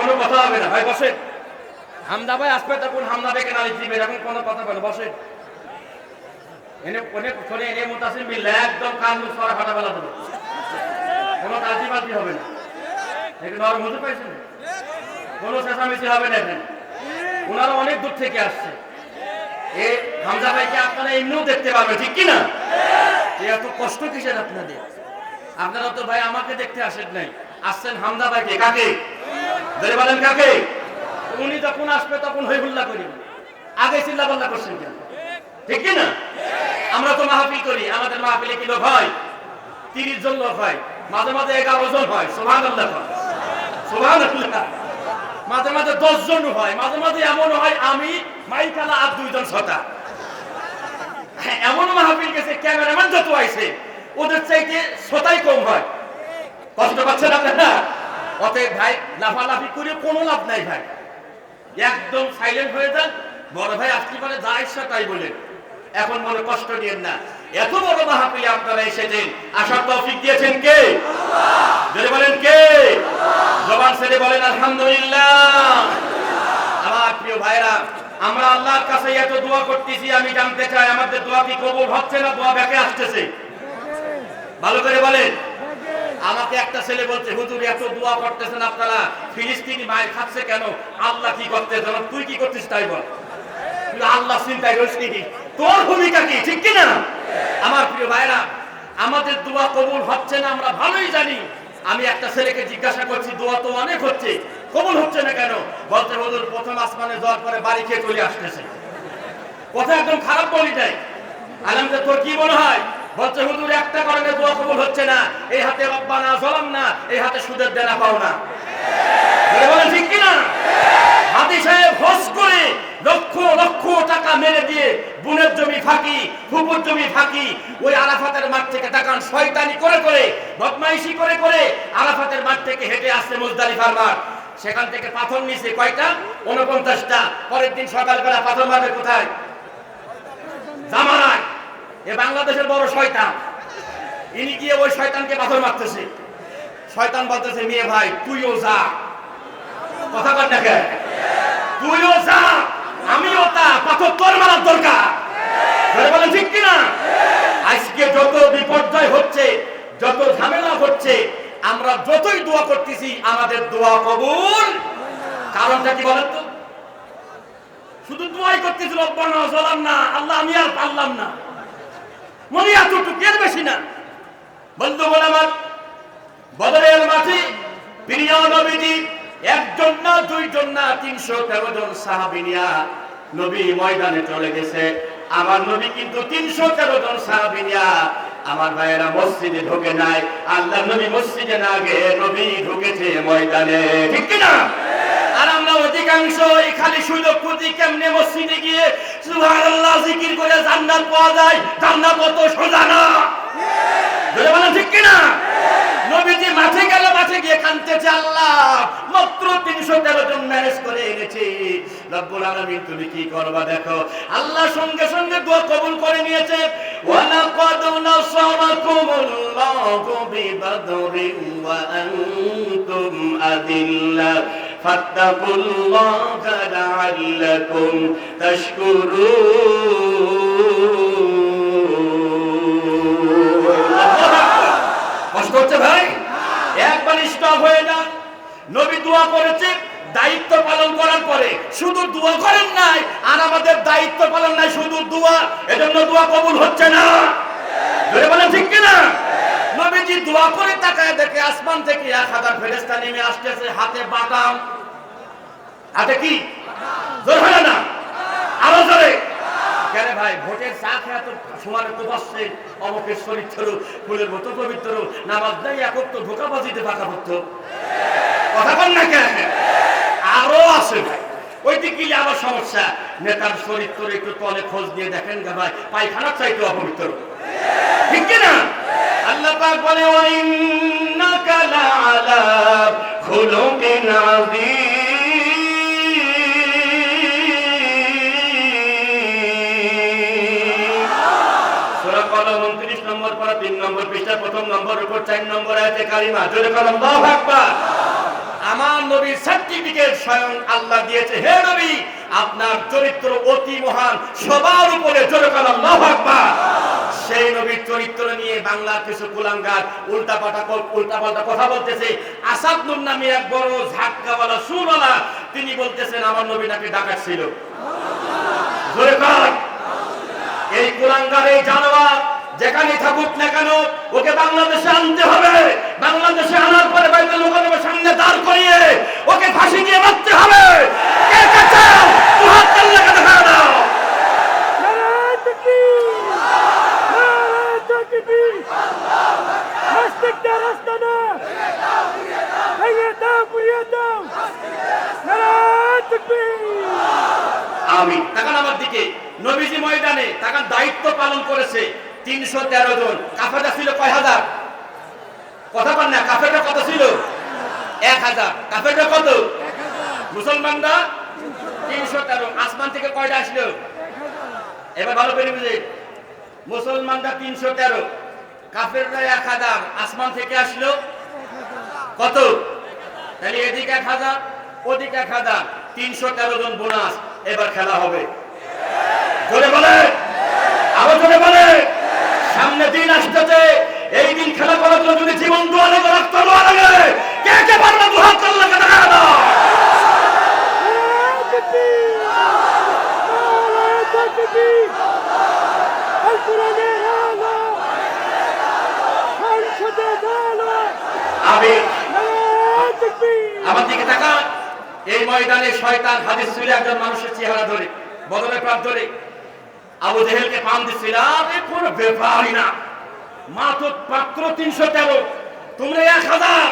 কোনো হবে না। কোনো কোনে কোনে কান কোনো কোনো এখানে। ওনারা অনেক দূর থেকে আসছে। এ ভাইকে আপনারা এমনিও দেখতে পারবেন, ঠিক কি না এত কষ্ট কিসের আপনাদের? আপনারা তো ভাই আমাকে দেখতে আসেন নাই। আসছেন হামদা ভাইকে, কাকে? ধরে বলেন কাকে? উনি যখন আসবে তখন হইহুল্লা করি আগে চিল্লা পাল্লা করছেন কেন? ঠিক কি না? আমরা তো মাহফিল করি আমাদের মাহফিলে কি লোক হয়? তিরিশ জন লোক হয়। মাঝে মাঝে এগারো জন হয়। সোহান আল্লাহ সোহান আল্লাহ মাঝে মাঝে দশ জন হয়। মাঝে মাঝে এমন হয় আমি মাইকালা আর দুইজন ছটা হ্যাঁ, এমন মাহফিল গেছে ক্যামেরাম্যান যত আইছে ওদের চাইতে ছটাই কম হয়। কষ্ট পাচ্ছেন আপনারা? অতএব ভাই, লাফালাফি করে কোনো লাভ নাই ভাই। একদম সাইলেন্ট হয়ে যান। বড় ভাই আসতে পারে যা ইচ্ছা তাই বলেন। এখন মনে কষ্ট নিয়েন না। এত বড় মাহফিলে আপনারা এসেছেন। আসার তৌফিক দিয়েছেন কে? যদি বলেন কে? জবান ছেড়ে বলেন, আলহামদুলিল্লাহ। আমার প্রিয় ভাইরা আমরা আল্লাহর কাছে এত দোয়া করতেছি, আমি জানতে চাই আমাদের দোয়া কি কবুল হচ্ছে না দোয়া ব্যাকে আসতেছে? ভালো করে বলেন। আমাকে একটা ছেলে বলছে, হুজুর, এত দোয়া করতেছেন আপনারা, ফিলিস্তিনি মায়ের খাচ্ছে কেন? আল্লাহ কি করতেছে তুই কি করছিস তাই বল। আল্লাহ চিন্তায় রয়েছি তোর ভূমিকা কি? ঠিক কি না আমার প্রিয় ভাইরা, আমাদের দোয়া কবুল হচ্ছে না, আমরা ভালোই জানি। আমি একটা ছেলেকে জিজ্ঞাসা করছি, দোয়া তো অনেক হচ্ছে, কবুল হচ্ছে না কেন? বলতে হুজুর, প্রথম আসমানে যাওয়ার পরে বাড়ি খেয়ে চলে আসতেছে। কথা একদম খারাপ বলি যায় আলমদের তোর কি মনে হয়? বলছে, হুজুর, একটা কারণে দোয়া কবুল হচ্ছে না। এই হাতে রব্বানা না, এই হাতে সুদের দেনা পাও না। ঠিক কি না হাতি সাহেব করে লক্ষ লক্ষ টাকা মেরে দিয়ে বুনের জমি ফাঁকি, ফুপুর জমি ফাঁকি, ওই আরাফাতের মাঠ থেকে টাকান শয়তানি করে করে, বদমাইশি করে করে আরাফাতের মাঠ থেকে হেঁটে আসছে মুজদালিফার মাঠ। সেখান থেকে পাথর নিছে কয়টা? উনপঞ্চাশটা পরের দিন সকালবেলা পাথর মারবে কোথায়? এ বাংলাদেশের বড় শয়তান। ইনি গিয়ে ওই শয়তানকে পাথর মারতেছে। শয়তান বলতেছে, মেয়ে ভাই, তুইও যা। কথা কর দেখে তুইও যা, আমিও তা, পাথর তোর মারার দরকার। বলেন, ঠিক কিনা? আজকে যত বিপর্যয় হচ্ছে, যত ঝামেলা হচ্ছে, আমরা যতই দোয়া করতেছি, আমাদের দোয়া কবুল। কারণটা কি বলেন তো? শুধু দোয়াই করতেছিল রব্বানা জলাম না আল্লাহ আমি আর পারলাম না। মনে এতটুকু, এর বেশি না। বন্ধু বলে বদরের মাঠে প্রিয় নবীজি একজন না দুইজন না তিনশো তেরো জন সাহাবিনিয়া নবী ময়দানে চলে গেছে। আমার নবী কিন্তু তিনশো তেরো জন সাহাবিনিয়া আমার ভাইয়েরা মসজিদে ঢুকে নাই। আল্লাহ নবী মসজিদে না গে নবী ঢুকেছে ময়দানে। ঠিক কিনা? আর আমরা অধিকাংশ এই খালি সুযোগ খুঁজি কেমনে মসজিদে গিয়ে সুবহানাল্লাহ জিকির করে জান্নাত পাওয়া যায়, জান্নাত অত সোজা না। ঠিক নবীজি মাঠে গেল, মাঠে গিয়ে আল্লাহ, মাত্র তিনশো তেরো জন করে রব্বুল তুমি কি করবা দেখো? আল্লাহ সঙ্গে সঙ্গে দোয়া কবুল করে নিয়েছে। ওয়ালাকাদ নাসারাকুমুল্লাহু বিবাদরিন ওয়া আনতুম فاتقوا الله لعلكم تشكرون কষ্ট হচ্ছে ভাই একবার স্টপ হয়ে যান নবী দোয়া করেছে দায়িত্ব পালন করার পরে শুধু দোয়া করেন নাই আর আমাদের দায়িত্ব পালন নাই শুধু দোয়া এজন্য দোয়া কবুল হচ্ছে না ধরে বলেন ঠিক কিনা নবীজি দোয়া করে তাকায় দেখে আসমান থেকে এক হাজার ফেরেস্তা নেমে আসতেছে, হাতে বাদাম। হাতে কি? না? আরও ভাই, ভোটের শরীর নামাজ কথা বল না আরও আছে ভাই। আবার সমস্যা। নেতার শরীর তোর একটু তলে খোঁজ দিয়ে দেখেন গা ভাই, পায়খানার চাইতে অপবিত্র। ঠিক না আল্লাহ পাক বলে ওয়াইন্নাকা লাআলা খুলুকিন আযীম। সূরা কলম 29 নম্বর পারা 3 নম্বর পৃষ্ঠা, প্রথম নম্বর উপর 4 নম্বর আয়াতে কারিমা। জোরে কলম আল্লাহু আকবার! আমার নবীর সার্টিফিকেট স্বয়ং আল্লাহ দিয়েছে। হে নবী, আপনার চরিত্র অতি মহান, সবার উপরে জোরকাল আল্লাহ আকবার! সেই নবীর চরিত্র নিয়ে বাংলার কিছু কুলাঙ্গার উল্টা পাল্টা উল্টা পাল্টা কথা বলতেছে। আসাদ নুর নামে এক বড় ঝাটকাওয়ালা সুরওয়ালা, তিনি বলতেছেন, আমার নবী নাকি ডাকাত ছিল। এই কুলাঙ্গার, এই জানোয়ার যেখানে থাকুক না কেন, ওকে বাংলাদেশে আনতে হবে। বাংলাদেশে আনার পরে বাইতুল মুকাররমের সামনে দাঁড় করিয়ে ওকে ফাঁসি দিয়ে মারতে হবে। কে কে চাও দু হাত তুলে লেখা দেখা দাও নারায়ণ তাকবীর! তাকবীর! নাস্তিকদের আস্তানা! ভেঙে দাও, পুড়িয়ে! আমি। তাকান আমার দিকে। নবীজি ময়দানে তাকান দায়িত্ব পালন করেছে তিনশো তেরো জন। কাফেরটা ছিল কয় হাজার? কথা পান না কাফেরটা কত ছিল? এক হাজার। কাফেরটা কত? মুসলমানরা তিনশো তেরো। আসমান থেকে কয়টা আসলো? এবার ভালো করে বুঝে। মুসলমানরা তিনশো তেরো কাফেররা এক হাজার আসমান থেকে আসলো কত তাহলে এদিকে এক হাজার ওদিকে এক হাজার তিনশো তেরো জন বোনাস এবার খেলা হবে জোরে বলে আরও জোরে বলে সামনে দিন আসতেছে এই দিন খেলা করার জন্য যদি জীবন দোয়া লাগে রক্ত দোয়া লাগে কে কে পারবে দু হাত করলে দেখা! নারায়ণ তাকবীর! আল কোরআনের আলো! সংসদের আলো! আমি আমার দিকে তাকান। এই ময়দানে শয়তান হাদিস ছিল একজন মানুষের চেহারা ধরে বদলে প্রাপ ধরে। আবু জেহেলকে পাম দিচ্ছিল আরে, কোনো ব্যাপারই না। মাত্র মাত্র তিনশো তেরো, তোমরা এক হাজার।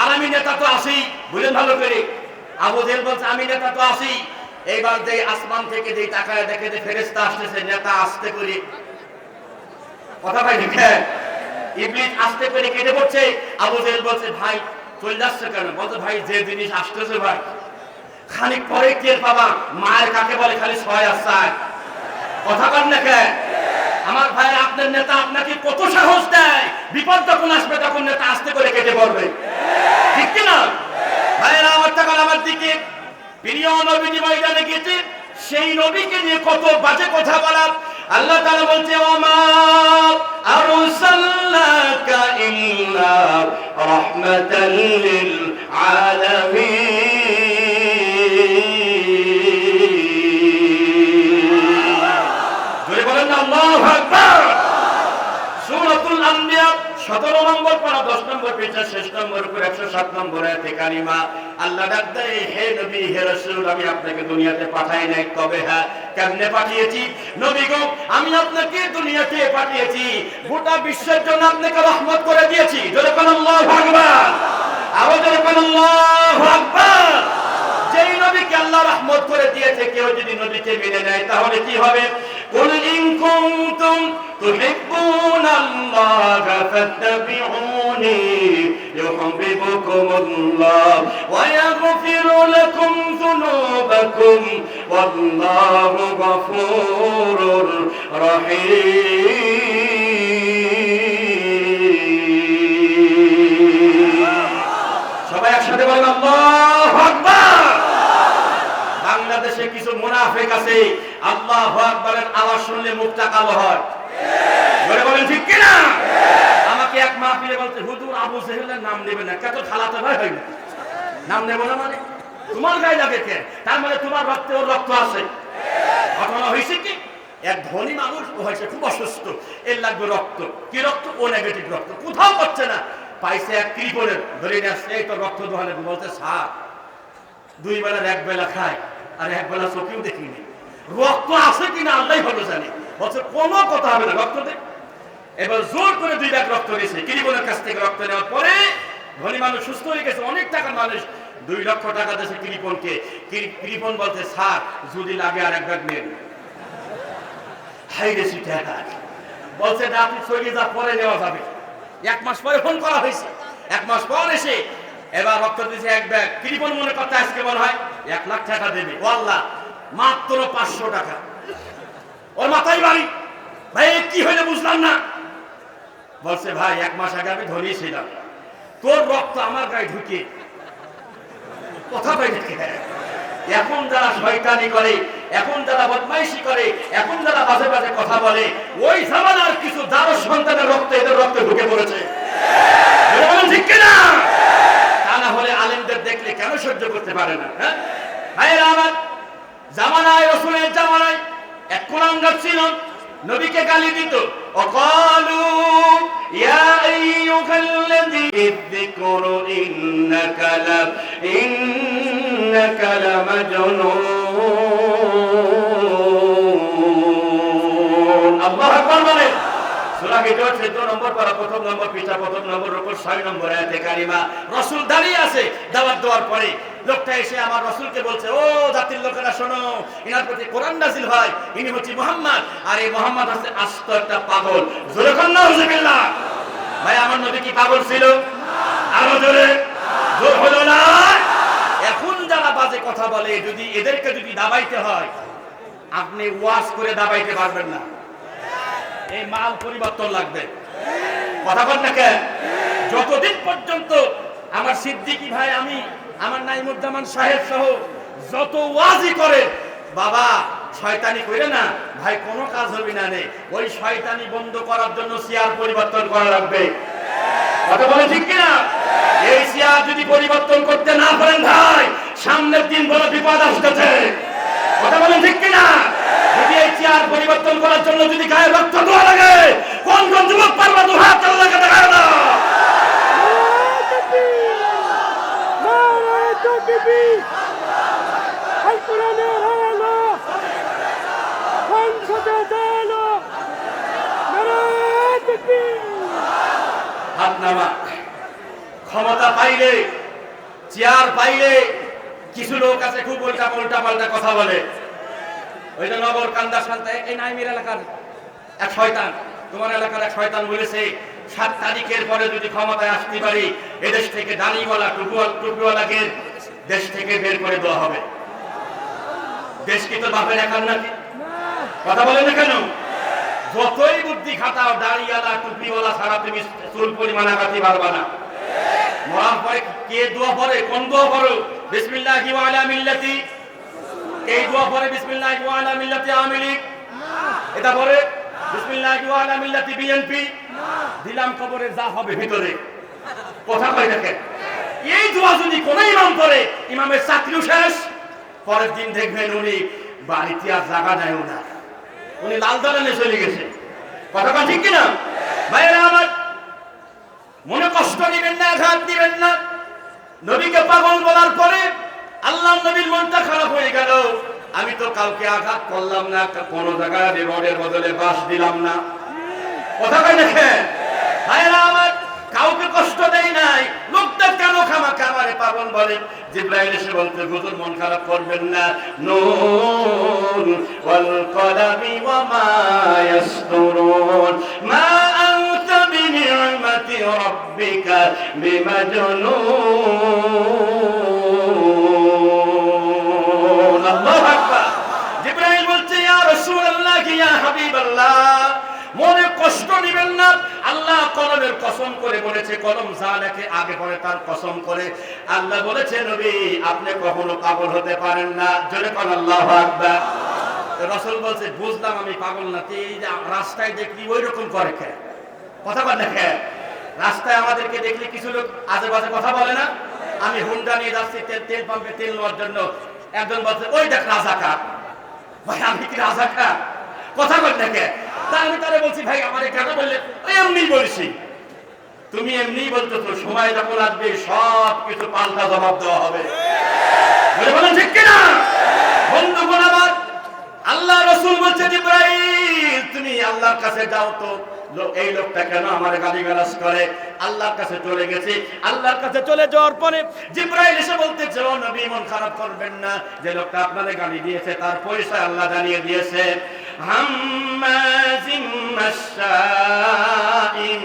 আর আমি নেতা তো আসি বুঝলেন ভালো করে? আবু জেহেল বলছে, আমি নেতা তো আসি এইবার যে আসমান থেকে যে তাকায় দেখে যে ফেরেস্তা আসতেছে, নেতা আসতে করে কথা ভাই লিখে ইবলিস আসতে করে কেটে পড়ছে। আবু জেহেল বলছে, ভাই, চলে যাচ্ছে কেন? বলছে, ভাই, যে জিনিস আসতেছে ভাই, খানিক পরে টের পাবা। মায়ের কাকে বলে খালি ছয় আর কথা বল না আমার ভাই আপনার নেতা আপনাকে কত সাহস দেয়। বিপদ যখন আসবে, তখন নেতা আসতে করে কেটে পড়বে। ঠিক কি না? ভাইয়েরা আমার টাকা আমার দিকে। প্রিয় নবীজি ময়দানে গেছে। সেই নবীকে নিয়ে কত বাজে কথা বলা আল্লাহ তাআলা বলছে ওমা আরসালনাকা ইল্লা রাহমাতাল লিল আলামিন 17 নম্বর পারা 10 নম্বর পেজে শেষ নম্বর উপর 107 নম্বর আয়াতে কারিমা। আল্লাহ ডাক দেয়, হে নবী, হে রাসূল, আমি আপনাকে দুনিয়াতে পাঠাই নাই। তবে হ্যাঁ কেমনে পাঠিয়েছি? নবী গো, আমি আপনাকে দুনিয়াতে পাঠিয়েছি। গোটা বিশ্বের জন্য আপনাকে রহমত করে দিয়েছি। জোরে বলেন, আল্লাহু আকবার। আরও জোরে বলেন, আল্লাহু আকবার। যেই নবীকে আল্লাহ রহমত করে দিয়েছে, কেউ যদি নবীকে মেনে নেয়, তাহলে কি হবে? কুল ইন কুনতুম ফাত্তাবিউনি সবাই একসাথে বলেন, আল্লাহু আকবার বাংলাদেশে কিছু মুনাফিক আছে আল্লাহু আকবারের আওয়াজ শুনলে মুখটা কালো হয়। জোরে বলেন, ঠিক কি না আমাকে এক মাহফিলে বলতে হুজুর আবু জেহেলের নাম নেবে না কত খালাতে ভাই হয় নাম নেব না মানে? তোমার গায়ে লাগে কে? তার মানে তোমার রক্তে ওর রক্ত আছে। ঘটনা হয়েছে কি? এক ধনী মানুষ, ও হয়েছে খুব অসুস্থ, এর লাগবে রক্ত। কি রক্ত? ও নেগেটিভ রক্ত। কোথাও পাচ্ছে না। পাইছে এক কৃপণের ধরে নিয়ে আসছে, এই তো রক্ত দোহানে বলতে সার দুই বেলার এক বেলা খায়। আর এক বেলা চোখেও দেখিনি। রক্ত আছে কিনা আল্লাহ ভালো জানে। বলছে কোনো কথা হবে না রক্ত দে। এবার জোর করে দুই ব্যাগ রক্ত নিয়েছে কৃপণের কাছ থেকে রক্ত নেওয়ার পরে ধনী মানুষ সুস্থ হয়ে গেছে। অনেক টাকার মানুষ। দুই লক্ষ টাকা দিয়েছে কৃপণকে কৃপণ বলছে, স্যার, যদি লাগে আর এক ব্যাগ নেন। হাই রে টাকা বলছে, না চলে যা, পরে নেওয়া যাবে। এক মাস পরে ফোন করা হয়েছে। এক মাস পর এসে এবার রক্ত দিয়েছে এক ব্যাগ। কৃপণ মনে করতে আজকে মনে হয়? এক লাখ টাকা দেবে। ও আল্লাহ, মাত্র পাঁচশো টাকা। ওর মাথায় বাড়ি। ভাই কি হইলে বুঝলাম না। বলছে, ভাই, এক মাস আগে আমি ধনী ছিলাম। তোর রক্ত আমার গায়ে ঢুকে। কথা কয় এখন যারা শয়তানি করে, এখন যারা বদমাইশি করে, এখন যারা বাজে বাজে কথা বলে, ওই জামানার কিছু দ্বারস সন্তানের রক্ত, এদের রক্তে ঢুকে পড়েছে। ঠিক কিনা? হলে আলেমদের দেখলে কেন সহ্য করতে পারে না হ্যাঁ? আমার, জামানায়, রসুলের জামানায় এক কোরআনগার ছিল নবীকে গালি দিত। অকালু, ইয়া আইয়ুহাল্লাযী সূরা হিজর 14 নম্বর পারা প্রথম নম্বর, পিতা প্রথম নম্বর রকম 6 নম্বর, আয়াতে কারিমা। রাসূল দাঁড়িয়ে আছে দাওয়াত দেওয়ার পরে। লোকটা এসে আমার রাসূলকে বলছে, ও জাতির লোকেরা, শোনো, ইনার প্রতি কোরআন নাযিল ইনি হচ্ছে মুহাম্মদ। আর এই মুহাম্মদ হচ্ছে আস্ত একটা পাগল। ভাই, আমার নবী কি পাগল ছিল? আরও জোরে। না। এখন যারা বাজে কথা বলে, যদি এদেরকে যদি দাবাইতে হয়, আপনি ওয়াজ করে দাবাইতে পারবেন না। এই মাল পরিবর্তন লাগবে। কথা বল না কেন? যতদিন পর্যন্ত আমার সিদ্দিকি ভাই, আমি, আমার নাইমুজ্জামান সাহেব সহ যত ওয়াজি করে, বাবা, শয়তানি করে না, ভাই, কোনো কাজ হবে না নে ওই শয়তানি বন্ধ করার জন্য চেয়ার পরিবর্তন করা লাগবে। কথা বলে ঠিক কিনা? এই চেয়ার যদি পরিবর্তন করতে না পারেন ভাই, সামনের দিন বড় বিপদ আসতেছে। কথা বলেন ঠিক কিনা? চেয়ার পরিবর্তন করার জন্য যদি গায়ে রক্ত দেওয়া লাগে, কোন কোন যুবক পারবা দু হাত আল্লাহকে দেখায় না? ক্ষমতা পাইলে, চেয়ার পাইলে কিছু লোক আছে খুব উল্টা পাল্টা কথা বলে। ওই যে নগর কান্দা শান্তা এই নাইমির এলাকার এক শয়তান, তোমার এলাকার এক শয়তান বলেছে, সাত তারিখের পরে যদি ক্ষমতায় আসতে পারি, এদেশ থেকে দাড়িওয়ালা টুপিওয়ালা টুপিওয়ালাকে দেশ থেকে বের করে দেওয়া হবে। দেশ কি তো বাপের একার নাকি? কথা বলে না কেন? যতই বুদ্ধি খাটাও, দাড়িওয়ালা, টুপিওয়ালা ছাড়া তুমি চুল পরিমাণ আগাতে পারবা না। মরার পরে কে দোয়া পড়ে কোন দোয়া পড়ো বিসমিল্লাহি ওয়া আলা মিল্লাতি এই দোয়া পড়ে বিসমিল্লাহি ওয়া আলা মিল্লাতি আওয়ামী লীগ এটা পরে বিসমিল্লাহি ওয়া আলা মিল্লাতি বিএনপি। দিলাম কবরে যা হবে ভিতরে। কথা কই দেখেন। এই দোয়া যদি কোন ইমাম পড়ে ইমামের চাকরিও শেষ। পরের দিন দেখবেন উনি বাড়িতে আর জায়গা নেয় না উনি লাল দালানে চলে গেছে। কথা কন ঠিক কিনা? ভাইয়েরা আমার, মনে কষ্ট দিবেন না, আঘাত দিবেন না। নবীকে পাগল বলার পরে আল্লাহ নবীর মনটা খারাপ হয়ে গেল। আমি তো কাউকে আঘাত করলাম না কোন জায়গায় রিমোটের বদলে বাস দিলাম না। কথা কই দেখে ভাইরা আমার, কাউকে কষ্ট দেই নাই। লোকটা কেন খামা খামারে পাবন বলে? জিব্রাইল এসে বলতে হুজুর, মন খারাপ করবেন না। নুন, ওয়াল কলামি ওয়া মা ইয়াসতুরুন। মা আনতা বিনি'মাতি রাব্বিকা বিমাজনুন। রাসূলুল্লাহ ইয়া হাবিবাল্লাহ মনে কষ্ট নেবেন না। আল্লাহ কলমের কসম করে বলেছে, কলম যা লেখে আগে পরে তার কসম করে। আল্লাহ বলেছে, নবী, আপনি কখনো পাগল হতে পারেন না। জোরে কোন, আল্লাহ রসুল বলছে, বুঝলাম আমি পাগল না। এই যে রাস্তায় দেখলি ওই রকম করে খে কথা বল দেখে রাস্তায় আমাদেরকে দেখলে কিছু লোক আজে বাজে কথা বলে না? আমি হুন্ডা নিয়ে যাচ্ছি, তেল তেল পাম্পে তেল নেওয়ার জন্য। একজন বলছে, ওই দেখ রাজাকার। ভাই, আমি কি রাজাকার? কথা বল দেখে তা আমি তারে বলছি, ভাই, আমার কেন বললে এমনি বলছি। তুমি এমনি বলছো তো সময় যখন আসবে সব কিছু পাল্টা জবাব দেওয়া হবে। বলে বলেন, ঠিক কিনা? বন্ধুগণ আমার আল্লাহ রসুল বলছে ইব্রাহিম তুমি আল্লাহর কাছে যাও তো। এই লোকটা কেন আমার গালি গালাস করে? আল্লাহর কাছে চলে গেছি। আল্লাহর কাছে চলে যাওয়ার পরে জিব্রাইল এসে বলতে চাও নবী, মন খারাপ করবেন না। যে লোকটা আপনাদের গালি দিয়েছে, তার পয়সা আল্লাহ জানিয়ে দিয়েছে। হাম্মাজিম মাশাইম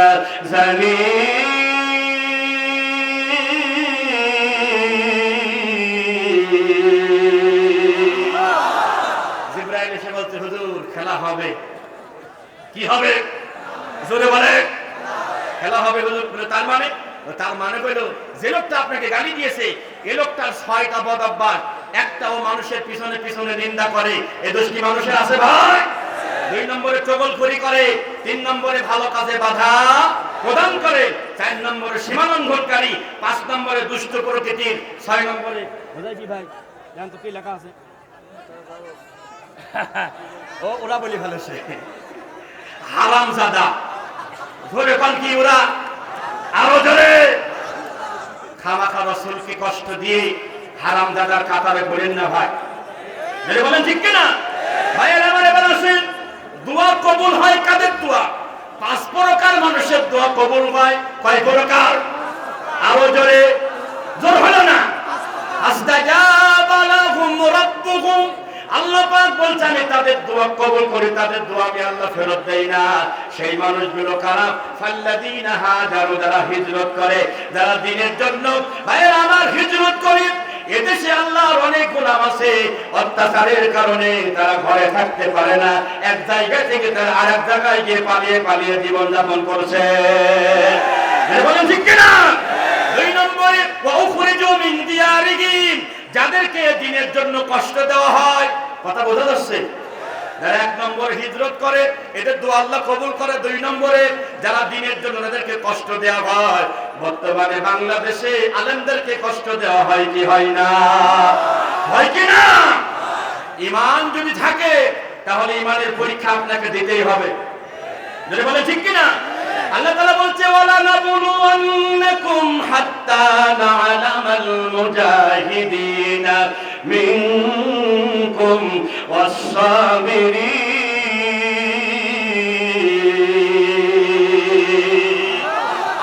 ذلك زنيم জিব্রাইল এসে বলছে হুজুর হবে কি হবে জোরে বলে খেলা হবে হুজুর বলে, তার মানে তার মানে হইল যে লোকটা আপনাকে গালি দিয়েছে এ লোকটার ছয়টা বদ অভ্যাস একটাও মানুষের পিছনে পিছনে নিন্দা করে এ দোষ কি মানুষের আছে ভাই দুই নম্বরে চগলখড়ি করে তিন নম্বরে ভালো কাজে বাধা প্রদান করে চার নম্বরে সীমালঙ্ঘনকারী পাঁচ নম্বরে দুষ্ট প্রকৃতির ছয় নম্বরে ভাই জান তো কি লেখা আছে? ও ওরা বলি ভালো সে হারাম জাদা ধরে পান কি ওরা? আরও জোরে খামাখা রসুলকে কষ্ট দিয়ে হারাম দাদার কাতারে বলেন না ভাই। বলেন ঠিক কিনা ভাইয়ের আমার এবার আসেন দোয়া কবুল হয় কাদের দোয়া? পাঁচ প্রকার মানুষের দোয়া কবুল হয়। কয় প্রকার? আরও জোরে। জোর হলো না? আমি তাদের করি, তাদের আল্লাহ ফেরত না। সেই মানুষগুলো যারা হিজরত করে, যারা দিনের জন্য, ভাইয়ের, আমার হিজরত করি এদেশে আল্লাহর অনেক গোলাম আছে। অত্যাচারের কারণে তারা ঘরে থাকতে পারে না। এক জায়গা থেকে তারা আর এক জায়গায় গিয়ে পালিয়ে পালিয়ে জীবন যাপন করছে যাদেরকে দিনের জন্য কষ্ট দেওয়া হয়, কথা বোঝা যাচ্ছে? যারা এক নম্বর হিজরত করে, এদের দোয়া আল্লাহ কবুল করে। দুই নম্বরে, যারা দিনের জন্য তাদেরকে কষ্ট দেওয়া হয়, বর্তমানে বাংলাদেশে আলেমদেরকে কষ্ট দেওয়া হয় কি হয় না? হয় কি না? ইমান যদি থাকে, তাহলে ইমানের পরীক্ষা আপনাকে দিতেই হবে। যদি বলে ঠিক কিনা? আল্লাহ তাআলা বলছে, ওয়ালা নাবলুওয়ান্নাকুম হাত্তা না'লামাল মুজাহিদিনা ওয়াস-সাবিরিন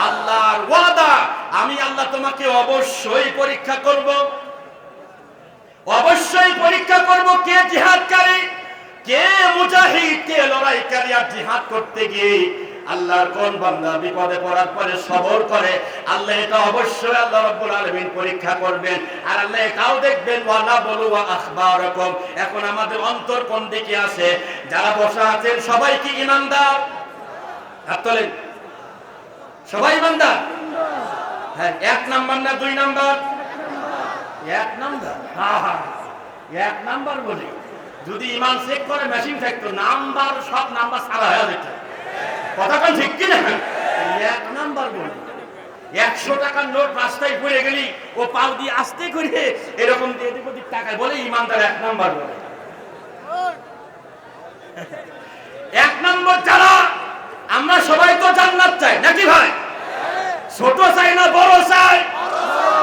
আল্লাহর ওয়াদা, আমি আল্লাহ তোমাকে অবশ্যই পরীক্ষা করব। অবশ্যই পরীক্ষা করব কে জিহাদকারী, কে মুজাহিদ, কে লড়াইকারী আর জিহাদ করতে গিয়ে। আল্লাহর কোন বান্দা বিপদে পড়ার পরে সবর করে? আল্লাহ এটা অবশ্যই আল্লাহ রাব্বুল আলামিন পরীক্ষা করবেন। আর আল্লাহ এটাও দেখবেন, ওয়ালা বলু ওয়া আখবারাকুম। এখন আমাদের অন্তর কোন দিকে আছে? যারা বসা আছেন, সবাই কি ইমানদার? হাত তোলেন। সবাই ইমানদার? হ্যাঁ এক নাম্বার না দুই নাম্বার? এক নাম্বার? হ্যাঁ হ্যাঁ এক নাম্বার বলি। যদি ইমান চেক করে মেশিন থাকতো নাম্বার, সব নাম্বার সারা হয়ে যেত কথা কোন ঠিক কি না এক নাম্বার বলি, একশো টাকার নোট রাস্তায় পড়ে গেলি, ও পাও দিয়ে আস্তে করে এরকম দিয়ে ওদিক টাকায় বলে ইমানদার এক নাম্বার বলে। এক নম্বর যারা, আমরা সবাই তো জান্নাত চাই, নাকি ভাই? ছোট চাই না বড় চাই?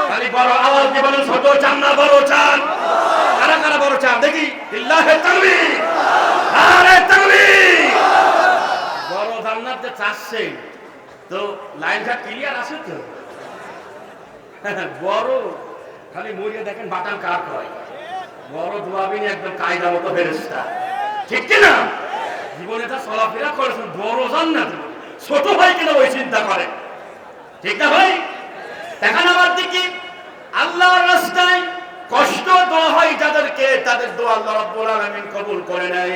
খালি বড় আওয়াজ দিয়ে বলেন, ছোট চান না বড় চান। কারা কারা বড় চান? দেখি ইল্লাহে তাকবীর আরে তাকবীর বড় যে তো লাইনটা ক্লিয়ার আছে তো? বড়, খালি মরিয়ে দেখেন কার কয়। বড় একদম কায়দা মতো ঠিক জীবনে চলাফেরা বড় ছোট ভাই কিনা ওই চিন্তা করে? ঠিক না ভাই? দেখান আবার দেখি আল্লাহর রাস্তায় কষ্ট দেওয়া হয় যাদেরকে, তাদের দোয়া আল্লাহ আলামিন কবুল করে নাই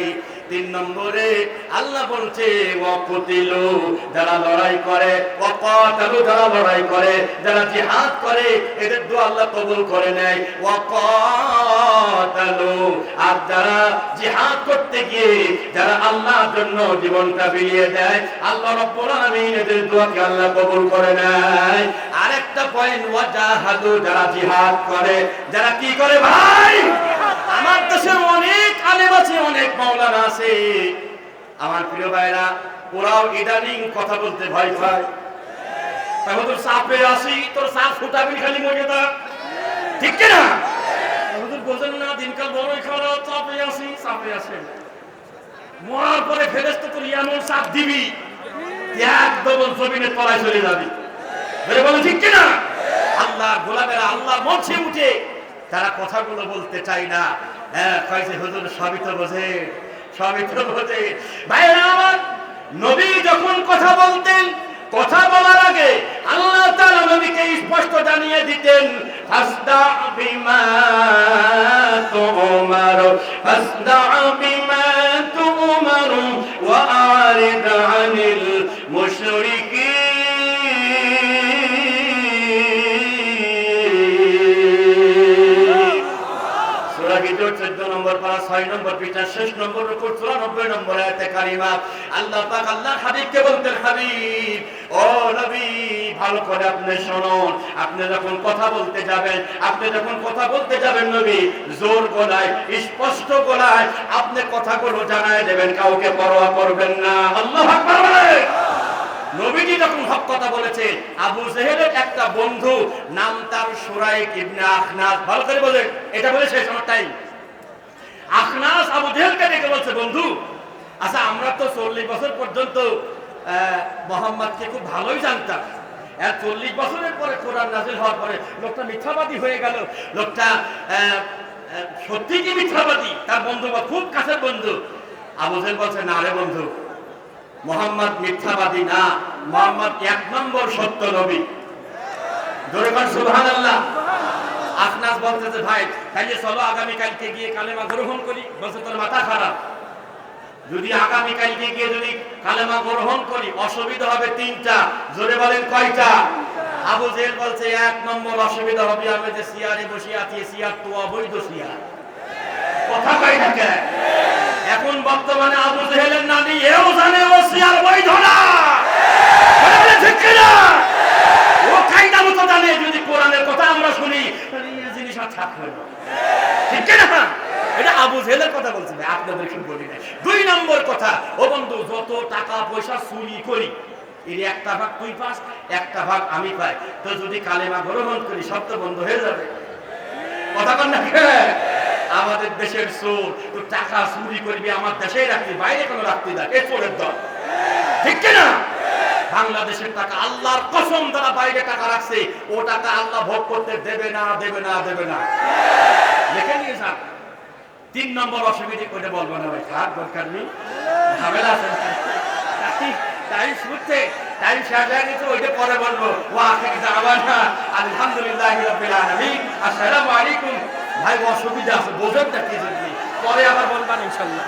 তিন নম্বরে আল্লাহ বলছে যারা লড়াই করে যারা লড়াই করে, যারা জিহাদ করে, এদের দোয়া আল্লাহ কবুল করে নেয়। আর যারা জিহাদ করতে গিয়ে, যারা আল্লাহর জন্য জীবনটা বিলিয়ে দেয়, আল্লাহ রাব্বুল আলামিন এদের দোয়াকে আল্লাহ কবুল করে নেয়। আরেকটা পয়েন্ট ওয়াজাহাদু, যারা জিহাদ করে, যারা কি করে ভাই? আমার দেশের অনেক আলেম আছে অনেক মাওলানা আছে। আমার প্রিয় ভাইরা, ওরাও ইদানিং কথা বলতে ভয় পায়। তাহলে তোর সাপে আসি, তোর সাপ ফুটাবি খালি মরে তা? ঠিক কি না হুজুর, বোঝেন না, দিনকাল বড়ই খারাপ চাপে আসি চাপে আসে। মরার পরে ফেরেস্ত তোর এমন সাপ দিবি একদম জমিনের তলায় চলে যাবি। বলে বলে, ঠিক কিনা? আল্লাহ গোলামেরা আল্লাহ মঞ্চে উঠে তারা কথাগুলো বলতে চাই না। হ্যাঁ নবী যখন কথা বলতেন, কথা বলার আগে আল্লাহ তাআলা স্পষ্ট জানিয়ে দিতেন, ফাসদা বিমা তুমার, ফাসদা বিমা তুমার, ওয়া আরিদ আনিল মুশরিক 14 নম্বর পারা 6 নম্বর পৃষ্ঠা, শেষ নম্বর উপর 94 নম্বর আয়াতে কারিমা। আল্লাহ পাক আল্লাহর হাবিবকে বলতেন, হাবিব, ও নবী, ভালো করে আপনি যখন কথা বলতে যাবেন নবী, জোর গলায়, স্পষ্ট গলায় আপনি কথাগুলো জানায় দেবেন, কাউকে পরোয়া করবেন না। নবীজি যখন হক কথা বলেছে, আবু জেহেলের একটা বন্ধু, নাম তার সুরাইক ইবনে আখনাস ভালো করে বলেন, এটা বলে শেষ আমার টাইম আখনাস আবু জেহেলকে ডেকে বলছে, বন্ধু আচ্ছা আমরা তো চল্লিশ বছর পর্যন্ত মোহাম্মদকে খুব ভালোই জানতাম। আর চল্লিশ বছরের পরে কোরআন নাজিল হওয়ার পরে লোকটা মিথ্যাবাদী হয়ে গেল। লোকটা সত্যি কি মিথ্যাবাদী? তার বন্ধু বা খুব কাছের বন্ধু। আবু জেহেল বলছে, না রে বন্ধু, মোহাম্মদ মিথ্যাবাদী না। মোহাম্মদ এক নম্বর সত্য নবী। দরকার সুবহান আল্লাহ আখনাস বলতেছে, ভাই, তাইলে চলো আগামী কালকে গিয়ে কালেমা গ্রহণ করি। বলছে, তোর মাথা খারাপ। যদি আগামী কালকে গিয়ে যদি কালেমা গ্রহণ করি, অসুবিধা হবে তিনটা। জোরে বলেন, কয়টা? আবু জেল বলছে, এক নম্বর অসুবিধা হবে, আমি যে সিয়ারে বসে আছি সিয়ার তো অবৈধ সিয়ার। কথা কয় থাকে এখন বর্তমানে আবু জেহেলের নানি এও জানে, ও সিয়ার বৈধ না। ঠিক কিনা? ও কায়দা মতো জানে, যদি কোরআনের কথা আমরা শুনি না ঠিক কিনা? এটা আবু কথা বলছি বলি না দুই নম্বর কথা, ও বন্ধু, যত টাকা পয়সা চুরি করি, এর একটা ভাগ তুই পাস, একটা ভাগ আমি পাই। তো যদি কালেমা গ্রহণ করি, সব তো বন্ধ হয়ে যাবে। কথা কন না? আমাদের দেশের চোর, তো টাকা চুরি করবি, আমার দেশেই রাখবি, বাইরে কোনো রাখবি না, এ চোরের দল। ঠিক কিনা? বাংলাদেশের টাকা আল্লাহর কসম তারা বাইরে টাকা রাখছে, ও টাকা আল্লাহ ভোগ করতে দেবে না দেবে না দেবে না। লিখে নিয়ে যান। তিন নম্বর অসুবিধে ওইটা বলব না ভাই? থাক দরকার নেই। ঝামেলা টাইম শুনছে টাইম গেছে ওইটা পরে বলব। ও আখের জামানা আলহামদুলিল্লাহ আসসালামু আলাইকুম। ভাই, অসুবিধা আছে, বোঝেন না কি পরে আবার বলবেন ইনশাআল্লাহ।